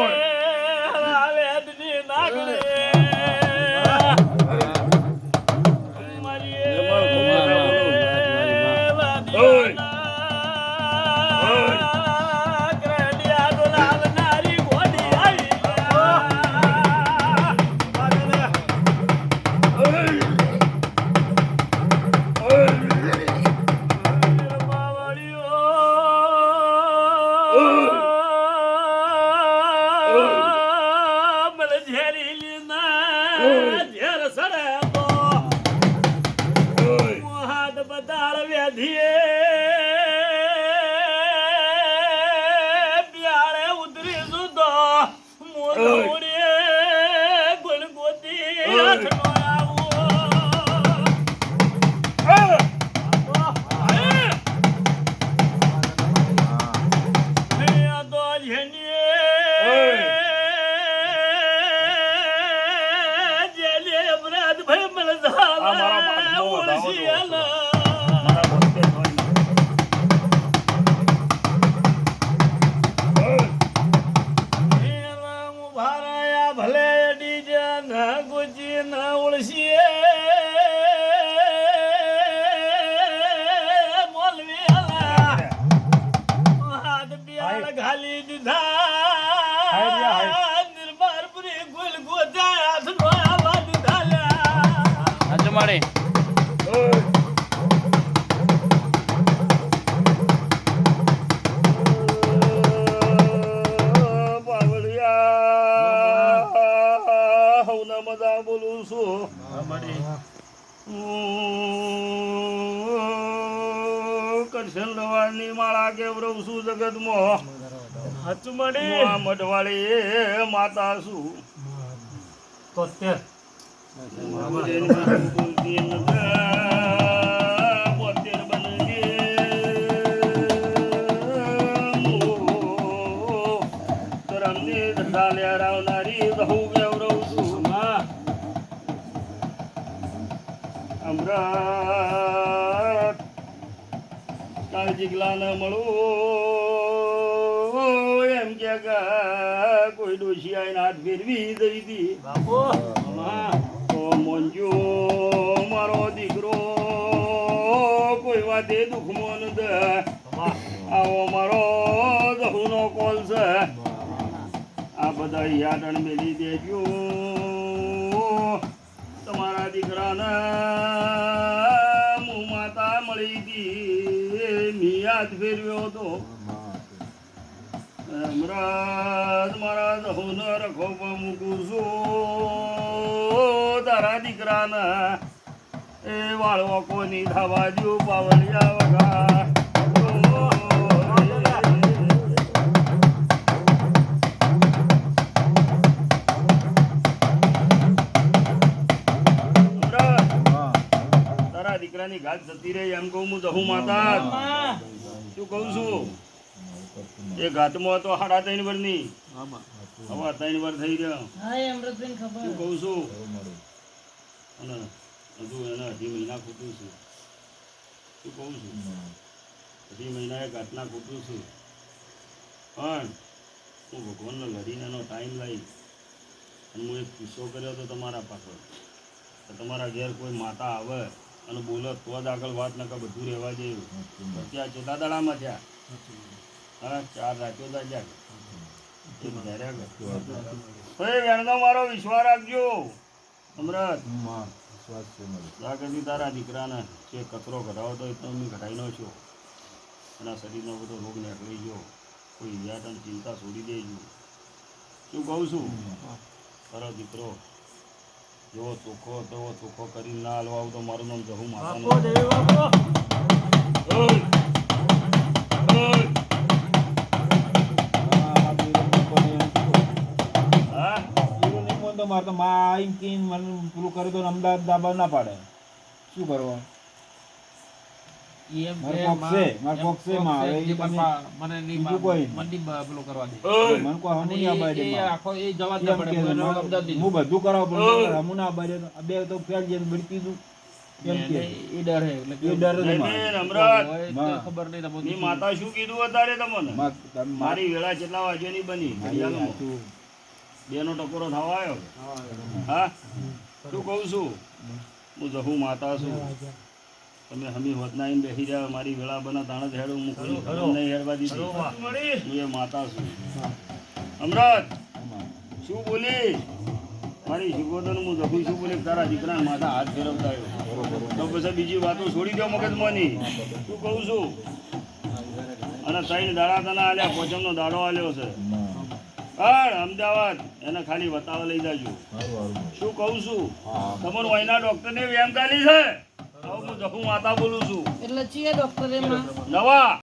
Lord. her iline ન હાથ પિયાળ ઘાલી દીધા. નિર્મારપુરી ગુલ ગોતા હાથનો આવા દીધા કરશન દવાની માળા કેવરવ છું જગતમાં? હાચું હું મળી મઢવાળી માતા છું તોતેર. રાવનારી નથી. અમૃત કાળજી ન મળું. એમ કે કોઈ ડોશી આઈને હાથ ફેરવી દઈ હતી. બાપુ. ઓ મોંજો મારો દીકરો કોઈ વાતે દુઃખમો ન દ આવો મારો દહુનો કોલ છે. આ બધા યાદણ મેલી દેજો. તમારા દીકરાને હું માતા મળી હતી મી યાદ ફેરવ્યો હતો. અમરાજ મારા દહુન રખો મૂકું છું. તારા દીકરાના એ વાળવા કોની ધાવા દઉં પાવલિયા વગા. દીકરાની ઘાત જતી રહી એમ કહું હું દહુ માતા. શું કહું છું? એ ઘાતમાં તો સાડા ત્રણ વર્ષની હવે ત્રણ વર્ષ થઈ ગયો. શું કહું છું? અને હજુ એને અઢી મહિના ખૂટું છું. શું કહું છું? અઢી મહિના એ ઘાટના ખૂટું છું. પણ હું ભગવાનને લડીને એનો ટાઈમ લઈ. અને હું એક કિસ્સો કર્યો હતો તમારા પાછળ. તમારા ઘેર કોઈ માતા આવે અને બોલો તો જ આગળ વાત નકર બધું રહેવા જેવું ત્યાં ચોથા દાડામાં થયા હા ચાર રાત્યો તા જ્યાં. એક ધૈર્યા કર. મારો વિશ્વાસ રાખજો. અમરત. તારા દીકરાને જે કચરો ઘટાવો તો એટલો મેં ઘટાઈ નો છો. એના શરીરનો બધો રોગ નીકળી ગયો. કોઈ ઇજા ચિંતા છોડી દેજો. શું કહું છું? તારો દીકરો જેવો ચોખ્ખો તેવો ચોખ્ખો કરીને ના હાલવા આવું તો મારું નામ જહું માતા દેવી મારે તો માં આઈ કે મને પેલું કરી દો અમદાવાદ દાબા ના પાડે. શું કરવાનું? છે મને કોઈ. એમ હું બધું કરાવું પણ હમું ના આબાડે બે તો ફેલ જઈને બળી પીધું એમ કે? એ ડર જ નહીં, માં. નહીં, અમરતમાં. ની માતા શું કીધું અત્યારે તમને? મારી વેળા કેટલા વાગ્યાની બની બે નો બેનો ટકોરો થવા આવ્યો. હા? શું કહું છું? હું જહું માતા છું. તમે હમી હોતના આવીને બેસી જાવ મારી વેળા બના તાણ જ હેડું હું નહીં હેરવા દીધી હું એ માતા છું. અમરત શું બોલી મારી શિકોતર હું જહું છું બોલી તારા દીકરા માથા હાથ ફેરવતા તો પછી બીજી વાતો છોડી દો મગજમાંની. શું કહું છું? અને ત્રણ દાડા તને આલ્યા પોચમનો દાડો આલ્યો છે. હા અમદાવાદ. એને ખાલી બતાવવા લઈ જાજો. શું કહું છું? તમારું અહીંના ડોક્ટરને વ્યાયામ ચાલી છે? હું માતા બોલું છું. એટલે છીએ ડોક્ટર એમાં. નવા